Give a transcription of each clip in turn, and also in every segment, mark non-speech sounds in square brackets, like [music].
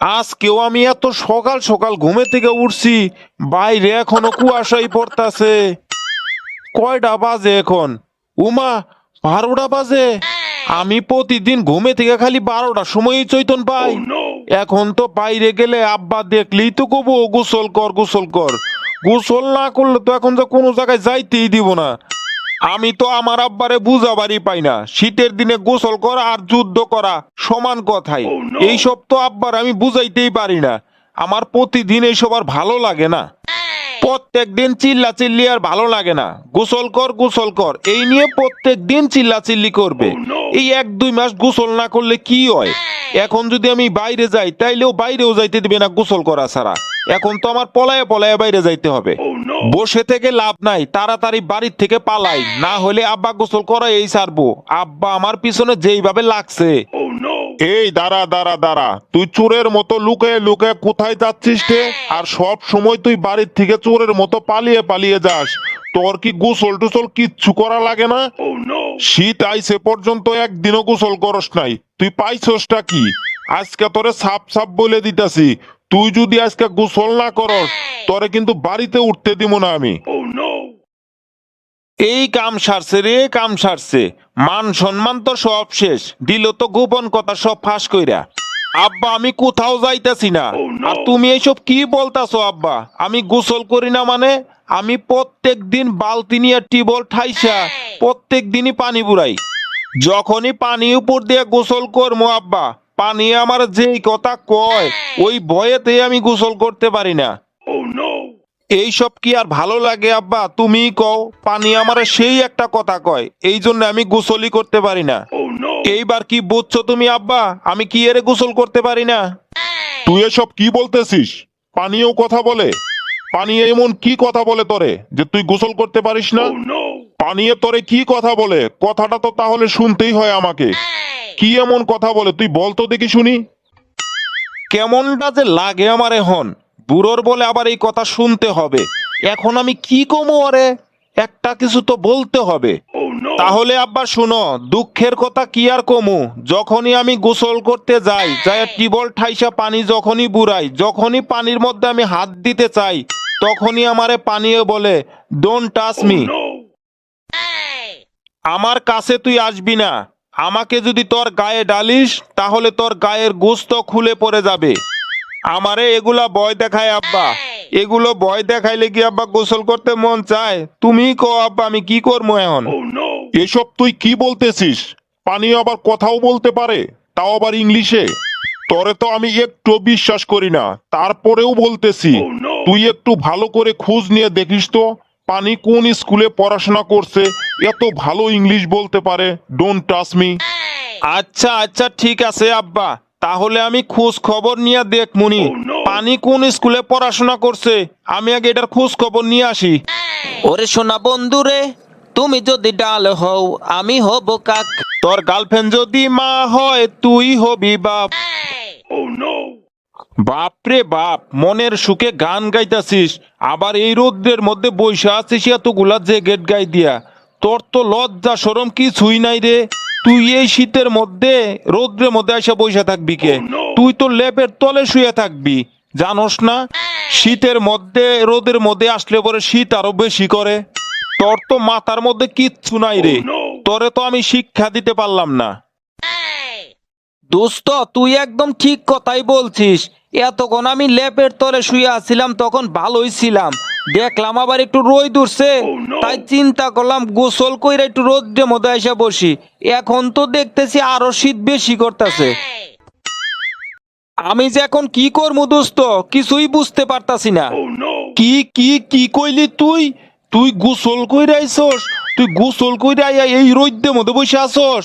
আজকেও আমি এত সকাল সকাল ঘুমে থেকে উঠছি বাইরে এখনও কুয়াশাই পড়তাছে। কয়টা বাজে এখন? উমা বারোটা বাজে। আমি প্রতিদিন ঘুমে থেকে খালি বারোটার সময়ই চৈতন পাই। এখন তো বাইরে গেলে আব্বা দেখলেই তো কবো গোসল কর গোসল কর। গোসল না করলে তো এখন তো কোনো জায়গায় যাইতেই দিব না। আমি তো আমার আব্বারে বুঝাবারই পাই না। শীতের দিনে গোসল করা আর যুদ্ধ করা সমান কথাই। এইসব তো আব্বার আমি বুঝাইতেই পারি না। আমার প্রতিদিন এইসব আর ভালো লাগে না। প্রত্যেক দিন চিল্লা চিল্লি আর ভালো লাগে না। গোসল কর গোসল কর। এই নিয়ে প্রত্যেক দিন চিল্লা চিল্লি করবে এই এক দুই মাস গোসল না করলে কি হয়? এখন যদি আমি বাইরে যাই তাইলেও বাইরেও যাইতে দিবে না গোসল করা ছাড়া। এখন তো আমার পলায়ে পলায়ে বাইরে যাইতে হবে। বসে থেকে লাভ নাই তাড়াতাড়ি বাড়ির থেকে পালাই। না হলে আব্বা গোসল করা এই ছাড়বো আব্বা আমার পিছনে যেইভাবে লাগছে। এই দাঁড়া দাঁড়া দাঁড়া। তুই চোরের মতো লুকে লুকে কোথায় যাচ্ছিস রে আর সব সময় তুই বাড়ির থেকে চোরের মতো পালিয়ে পালিয়ে যাস। তোর কি গোসল টুসল কিচ্ছু করা লাগে না? শীত আইসে পর্যন্ত একদিনও গোসল করস নাই। তুই পাইছসটা কি? আজকে তোরে সাপ সাপ বলে দিতাছি। তুই যদি আজকে গোসল না করস তোরে কিন্তু বাড়িতে উঠতে দিব না আমি। এই কাম সারছে রে কাম সারছে। মান সম্মান তো সব শেষ। দিল তো গোপন কথা সব ফাঁস কইরা। আব্বা আমি কোথাও যাইতাছি না। আর তুমি এইসব কি বলতাছো আব্বা? আমি গোসল করি না মানে? আমি প্রত্যেক দিন বালতি নিয়ে টিবল ঠাইসা প্রত্যেক দিনই পানি বুড়াই। যখনই পানি উপর দিয়ে গোসল করব আব্বা পানি আমার যেই কথা কয় ওই ভয়েতে আমি গোসল করতে পারি না। এইসব কি আর ভালো লাগে আব্বা? তুমি কও পানি আমার সেই একটা কথা কয় এই জন্য আমি গোসলই করতে পারি না। এইবার কি বুঝছ তুমি আব্বা? আমি কি এর গোসল করতে পারি না? তুই এসব কি বলতেছিস? পানিও কথা বলে। পানি এমন কি কথা বলে তোরে যে তুই গোসল করতে পারিস না? পানিয়ে তোরে কি কথা বলে? কথাটা তো তাহলে শুনতেই হয় আমাকে। কি এমন কথা বলে? তুই বল তো দেখি শুনি। কেমনটা যে লাগে আমার এখন বুড়োর বলে আবার এই কথা শুনতে হবে। এখন আমি কি কমো আরে একটা কিছু তো বলতে হবে। তাহলে আব্বা শুনো, দুঃখের কথা কি আর কমু? যখনই আমি গোসল করতে যাই যাই টিবল ঠাইসা পানি যখনই বুড়াই, যখনই পানির মধ্যে আমি হাত দিতে চাই, তখনই আমারে পানিয়ে বলে ডোন্ট টাচ মি আমার কাছে তুই আসবি না। আমাকে যদি তোর গায়ে ডালিস তাহলে তোর গায়ের গোস্ত খুলে পড়ে যাবে। আমারে এগুলা ভয় দেখায় আব্বা। এগুলো ভয় দেখাইলে কি আব্বা গোসল করতে মন চায়? তুমি কো আব্বা আমি কি করব এখন? এসব তুই কি বলতেছিস? পানি আবার কথাও বলতে পারে তাও আবার ইংলিশে। তরে তো আমি একটু বিশ্বাস করি না তারপরেও বলতেছি। তুই একটু ভালো করে খোঁজ নিয়ে দেখিস তো পানি কোন স্কুলে পড়াশোনা করছে এত ভালো ইংলিশ বলতে পারে ডোন্ট টাচ মি আচ্ছা আচ্ছা ঠিক আছে আব্বা। তাহলে আমি খোঁজ খবর নিয়ে দেখ মুনি। পানি কোন স্কুলে পড়াশোনা করছে? আমি আগে এটার খোঁজ খবর নিয়ে আসি। ওরে সোনা বন্ধু রে তুমি যদি ডাল হও আমি হব কাক। তোর গার্লফ্রেন্ড যদি মা হয় তুই হবি বাপ। বাপরে বাপ মনের সুখে গান গাইতাছিস। আবার এই রোদ্রের মধ্যে বৈশা আছিস এতগুলা যে গেট গাই দিয়া। তোর তো লজ্জা সরম কিছুই নাই রে। তুই এই শীতের মধ্যে রোদ্রের মধ্যে এসে বৈশা থাকবি কে? তুই তো লেপের তলে শুয়ে থাকবি জানোস না? শীতের মধ্যে রোদের মধ্যে আসলে পরে শীত আরও বেশি করে। তোর তো মাথার মধ্যে কিচ্ছু নাই রে। তোরে তো আমি শিক্ষা দিতে পারলাম না। দোস্ত তুই একদম ঠিক কথাই বলছিস। এতক্ষণ আমি লেপের তলে শুয়ে আছিলাম তখন ভালোই ছিলাম। দেখলাম আবার একটু রোদ উঠছে। তাই চিন্তা করলাম গোসল কইরা একটু রোদ্রের মধ্যে এসে বসি। এখন তো দেখতেছি আরও শীত বেশি করতেছে। আমি যে এখন কি করব দোস্ত কিছুই বুঝতে পারতাছি না। কি কি কি কইলি তুই? তুই গোসল কইরা আইছস তুই গোসল কইরা এই রোদ্দের মধ্যে বসে আসস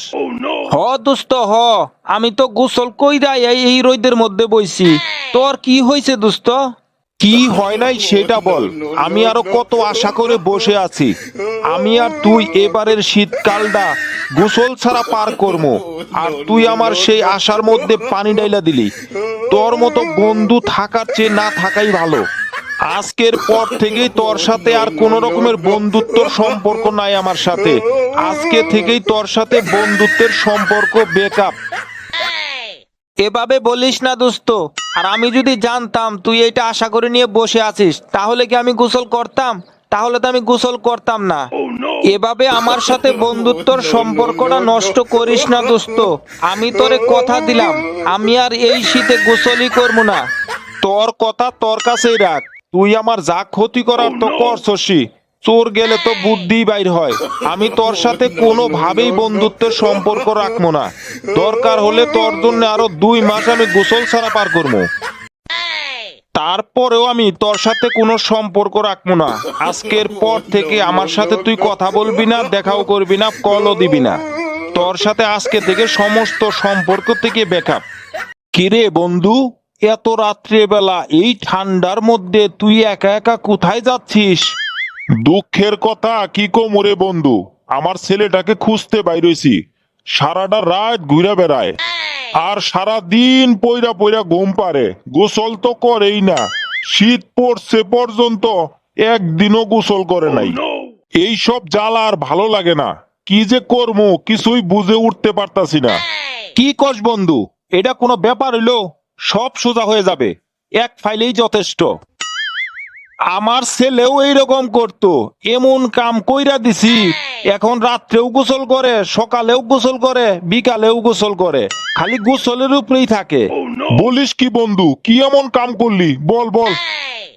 হ দোস্ত হ। আমি তো গোসল কইরা এই এই রোদের মধ্যে বইছি। তোর কি হয়েছে দোস্ত? কি হয় নাই সেটা বল। আমি আরও কত আশা করে বসে আছি। আমি আর তুই এবারের শীতকালটা গোসল ছাড়া পার করব আর তুই আমার সেই আশার মধ্যে পানি ডাইলা দিলি। তোর মতো বন্ধু থাকার চেয়ে না থাকাই ভালো। আজকের পর থেকেই তোর সাথে আর কোন রকমের বন্ধুত্বর সম্পর্ক নাই আমার সাথে। আজকে থেকেই তোর সাথে বন্ধুত্বের সম্পর্ক বেকআপ। এভাবে বলিস না দোস্ত। আর আমি যদি জানতাম তুই এটা আশা করে নিয়ে বসে আছিস তাহলে কি আমি গোসল করতাম? তাহলে তো আমি গোসল করতাম না। এভাবে আমার সাথে [laughs] বন্ধুত্বর সম্পর্কটা নষ্ট করিস না দোস্ত। আমি তোরে কথা দিলাম আমি আর এই শীতে গোসলই করব না। তোর কথা তোর কাছেই রাখ। তুই আমার যা ক্ষতি করার তো করছসি চোর গেলে তো বুদ্ধি বাইর হয়। আমি তোর সাথে কোনোভাবেই বন্ধুত্বের সম্পর্ক রাখব না। দরকার হলে তোর জন্য আরও দুই মাস আমি গোসল ছাড়া পার করব। তারপরেও আমি তোর সাথে কোনো সম্পর্ক রাখব না। আজকের পর থেকে আমার সাথে তুই কথা বলবি না, দেখাও করবি না কলও দিবি না। তোর সাথে আজকে থেকে সমস্ত সম্পর্ক থেকে বেকআপ কিরে বন্ধু, এত রাত্রিবেলা এই ঠান্ডার মধ্যে তুই একা একা কোথায় যাচ্ছিস? দুঃখের কথা কি কোমরে বন্ধু? আমার ছেলেটাকে খুঁজতে বাইরেছি। সারাটা রাত ঘুরে বেড়ায়। আর সারা দিন পয়রা পয়রা ঘুম পারে গোসল তো করেই না। শীত পড়ছে পর্যন্ত একদিনও গোসল করে নাই। এই সব জ্বালা আর ভালো লাগে না। কি যে করব কিছুই বুঝে উঠতে পারতাছি না। কি কস বন্ধু? এটা কোনো ব্যাপার হইল সব সোজা হয়ে যাবে। এক ফাইলেই যথেষ্ট। আমার ছেলেও এইরকম করতো। এমন কাম কইরা দিছি, এখন রাত্রেও গোসল করে, সকালেও গোসল করে, বিকালেও গোসল করে। খালি গোসলের উপরেই থাকে। বলিস কি বন্ধু, কি এমন কাম করলি? বল বল।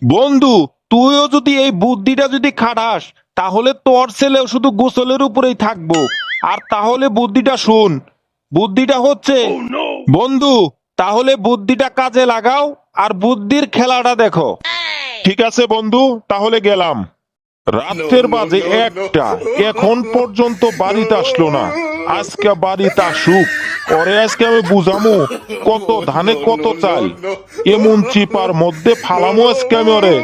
বন্ধু, তুইও যদি এই বুদ্ধিটা যদি খাটাস, তাহলে তোর ছেলেও শুধু গোসলের উপরেই থাকব। আর তাহলে বুদ্ধিটা শুন, বুদ্ধিটা হচ্ছে, বন্ধু, তাহলে বুদ্ধিটা কাজে লাগাও, আর বুদ্ধির খেলাটা দেখো। ঠিক আছে বন্ধু তাহলে গেলাম। রাতের বাজে একটা এখন পর্যন্ত বাড়িতে আসলো না। আজকে বাড়িতে আসুক পরে আজকে আমি বুঝামু কত ধানে কত চাল। এমন চিপার মধ্যে ফালামো আজকে আমি ওরে।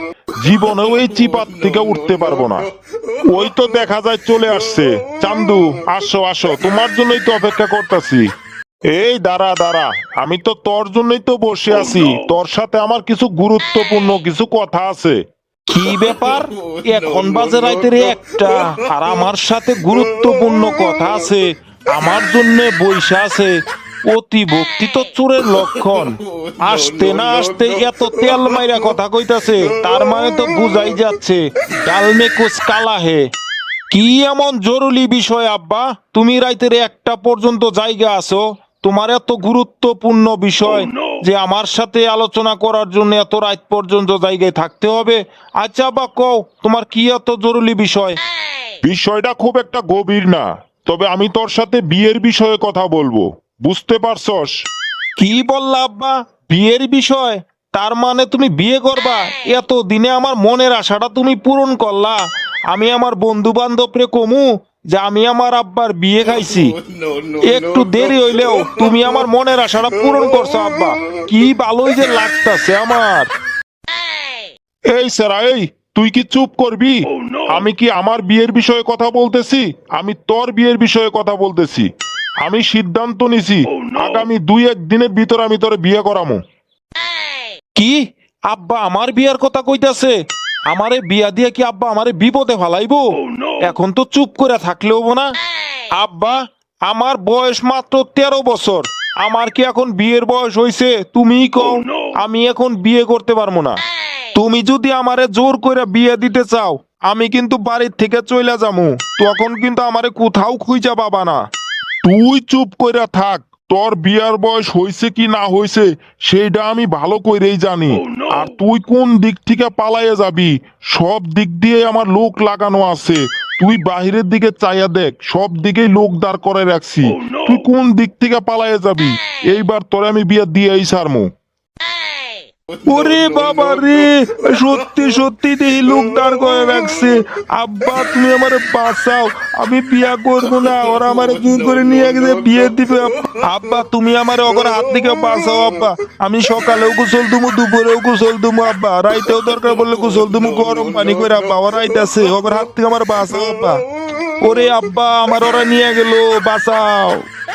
জীবনেও এই চিপার থেকে উঠতে পারব না। ওই তো দেখা যায় চলে আসছে। চান্দু আসো আসো। তোমার জন্যই তো অপেক্ষা করতেছি। এই দাঁড়া দাঁড়া। আমি তো তোর জন্যই তো বসে আছি। তোর সাথে আমার কিছু গুরুত্বপূর্ণ কিছু কথা আছে। কি ব্যাপার? [laughs] এখন বাজে রাইতের একটা। আর আমার সাথে গুরুত্বপূর্ণ কথা আছে। আমার জন্য বৈশা আছে। অতি ভক্তি তো চোরের লক্ষণ। আসতে না আসতে এত তেল মাইরা কথা কইতাছে। তার মানে তো বুঝাই যাচ্ছে ডালমে কুচ কালা হে। কি এমন জরুরি বিষয় আব্বা? তুমি রাইতের একটা পর্যন্ত জায়গা আছো। তোমার এত গুরুত্বপূর্ণ বিষয় যে আমার সাথে আলোচনা করার জন্য এত রাত পর্যন্ত জায়গায় থাকতে হবে। আচ্ছা আব্বা কও তোমার কি এত জরুরি বিষয়? বিষয়টা খুব একটা গভীর না তবে আমি তোর সাথে বিয়ের বিষয়ে কথা বলব। বুঝতে পারছস? কি বললা আব্বা? বিয়ের বিষয়? তার মানে তুমি বিয়ে করবা? এত দিনে আমার মনের আশাটা তুমি পূরণ করলা। আমি আমার বন্ধু বান্ধবরে কমু যে আমি আমার আব্বার বিয়ে খাইছি। [laughs] একটু দেরি হইলেও তুমি আমার মনের আশাটা পূরণ করছ আব্বা। কি ভালোই যে লাগতাছে আমার। এই স্যারা এই তুই কি চুপ করবি? আমি কি আমার বিয়ের বিষয়ে কথা বলতেছি? আমি তোর বিয়ের বিষয়ে কথা বলতেছি। আমি সিদ্ধান্ত নিছি আগামী দুই এক দিনের ভিতর আমি তোর বিয়ে করামু। কি? আব্বা আমার বিয়ার কথা কইতাছে? আমারে বিয়া দিয়ে কি আব্বা আমারে বিপদে ফালাইবো? এখন তো চুপ করে থাকলেও না। আব্বা আমার বয়স মাত্র তেরো বছর। আমার কি এখন বিয়ের বয়স হইছে? তুমিই কও। আমি এখন বিয়ে করতে পারব না। তুমি যদি আমারে জোর করে বিয়ে দিতে চাও আমি কিন্তু বাড়ির থেকে চলে যামু। তখন কিন্তু আমারে কোথাও খুঁজা পাবা না। তুই চুপ কইরা থাক। তোর বিয়ার বয়স হইছে কি না হইছে সেইটা আমি ভালো কইরেই জানি। আর তুই কোন দিক থেকে পালাইয়া যাবি সব দিক দিয়ে আমার লোক লাগানো আছে। তুই বাহিরের দিকে চাইয়া দেখ সব দিকেই লোক দাঁড় করে রাখছি। তুই কোন দিক থেকে পালাইয়া যাবি? এইবার তোরে আমি বিয়া দিয়েই সারমু। ওরে বাবা রে, সত্যি সত্যি দেখি লোক দাঁড় করে রাখছে আব্বা, তুমি আমার বাঁচাও, আমি বিয়া করব না, ওরা আমার জোর করে নিয়ে গেছে, বিয়ে দিবে। আব্বা, তুমি আমার অগর হাত থেকে বাঁচাও, আব্বা। আমি সকালেও গোসল দুমু দুপুরেও গোসল দুমু আব্বা। রাইতেও দরকার বললে গোসল দুমু গরম পানি করে আব্বা ওরা রাইতাছে অগর হাত থেকে আমার বাঁচাও, আব্বা। ওরে আব্বা, আমার ওরা নিয়ে গেল, বাঁচাও।